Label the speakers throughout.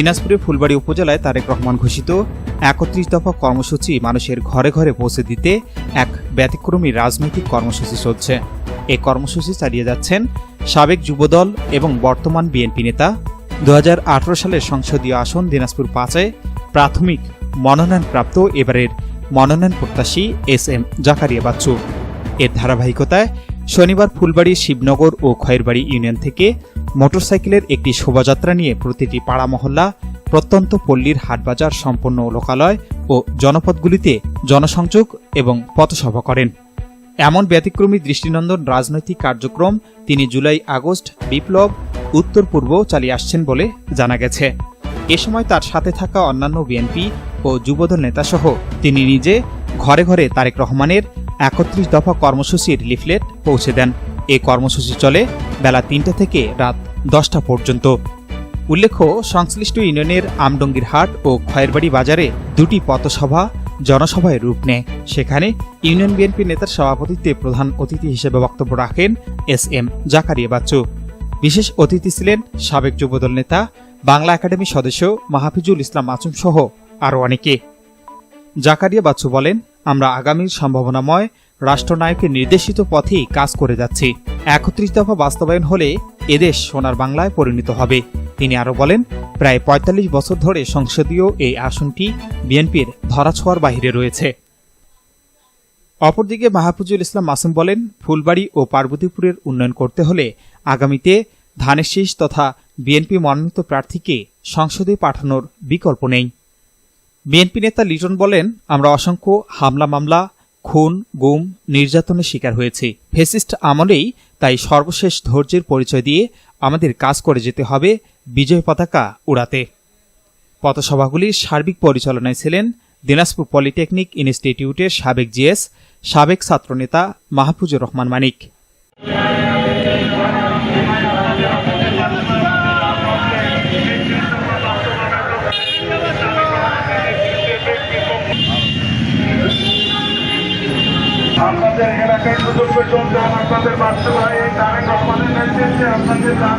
Speaker 1: দিনাজপুরে ফুলবাড়ি উপজেলায় তারেক রহমান ঘোষিত একত্রিশ দফা কর্মসূচি মানুষের ঘরে ঘরে পৌঁছে দিতে এক ব্যতিক্রমী রাজনৈতিক কর্মসূচি চলছে। এ কর্মসূচি চালিয়ে যাচ্ছেন সাবেক যুবদল এবং বর্তমান বিএনপি নেতা। দু সালের সংসদীয় আসন দিনাজপুর পাঁচে প্রাথমিক মনোনয়নপ্রাপ্ত এবারের মনোনয়ন প্রত্যাশী এস এম জাকারিয়া বাচ্চু। এর ধারাবাহিকতায় শনিবার ফুলবাড়ি শিবনগর ও খয়েরবাড়ি ইউনিয়ন থেকে মোটরসাইকেলের একটি শোভাযাত্রা নিয়ে প্রতিটি পাড়া মহল্লা, প্রত্যন্ত পল্লীর হাটবাজার সম্পন্ন লোকালয় ও জনপদগুলিতে জনসংযোগ এবং পথসভা করেন। এমন ব্যতিক্রমী দৃষ্টিনন্দন রাজনৈতিক কার্যক্রম তিনি জুলাই, আগস্ট, বিপ্লব, উত্তর পূর্ব চালিয়ে আসছেন বলে জানা গেছে। এ সময় তার সাথে থাকা অন্যান্য বিএনপি ও যুবদল নেতাসহ তিনি নিজে ঘরে ঘরে তারেক রহমানের একত্রিশ দফা কর্মসূচির লিফলেট পৌঁছে দেন। এই কর্মসূচি চলে বেলা তিনটা থেকে রাত দশটা পর্যন্ত। উল্লেখ্য, সংশ্লিষ্ট ইউনিয়নের আমডঙ্গির হাট ও খয়েরবাড়ি বাজারে দুটি পথসভা জনসভায় রূপ নেয়। সেখানে ইউনিয়ন বিএনপি নেতার সভাপতিত্বে প্রধান অতিথি হিসেবে বক্তব্য রাখেন এস এম জাকারিয়া বাচ্চু। বিশেষ অতিথি ছিলেন সাবেক যুবদল নেতা, বাংলা একাডেমি সদস্য মাহফিজুল ইসলাম মাসুম সহ আরও অনেকে। জাকারিয়া বাচ্চু বলেন আমরা আগামীর সম্ভাবনাময় রাষ্ট্রনায়কের নির্দেশিত পথেই কাজ করে যাচ্ছি। একত্রিশ দফা বাস্তবায়ন হলে এদেশ সোনার বাংলায় পরিণত হবে। তিনি আরও বলেন, প্রায় ৪৫ বছর ধরে সংসদীয় এই আসনটি বিএনপির ধরাছোঁয়ার বাহিরে রয়েছে। অপরদিকে মাহফুজুল ইসলাম মাসুম বলেন, ফুলবাড়ি ও পার্বতীপুরের উন্নয়ন করতে হলে আগামীতে ধানের শীষ তথা বিএনপি মনোনীত প্রার্থীকে সংসদে পাঠানোর বিকল্প নেই। বিএনপি নেতা লিটন বলেন, আমরা অসংখ্য হামলা, মামলা, খুন, গুম, নির্যাতনের শিকার হয়েছি। ফেসিস্ট আমলেই তাই সর্বশেষ ধৈর্যের পরিচয় দিয়ে আমাদের কাজ করে যেতে হবে বিজয় পতাকা উড়াতে। পথসভাগুলির সার্বিক পরিচালনায় ছিলেন দিনাজপুর পলিটেকনিক ইনস্টিটিউটের সাবেক জিএস, সাবেক ছাত্রনেতা মাহফুজুর রহমান মানিক।
Speaker 2: আপনাদের এলাকায় সুযোগ পর্যন্ত আপনাদের বাস্তবায় এই তারেক রহমানের নেতৃত্বে আপনাদের দান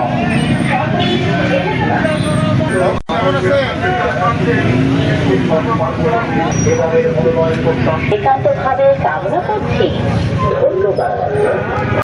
Speaker 3: একান্তভাবে কামনা করছি। ধন্যবাদ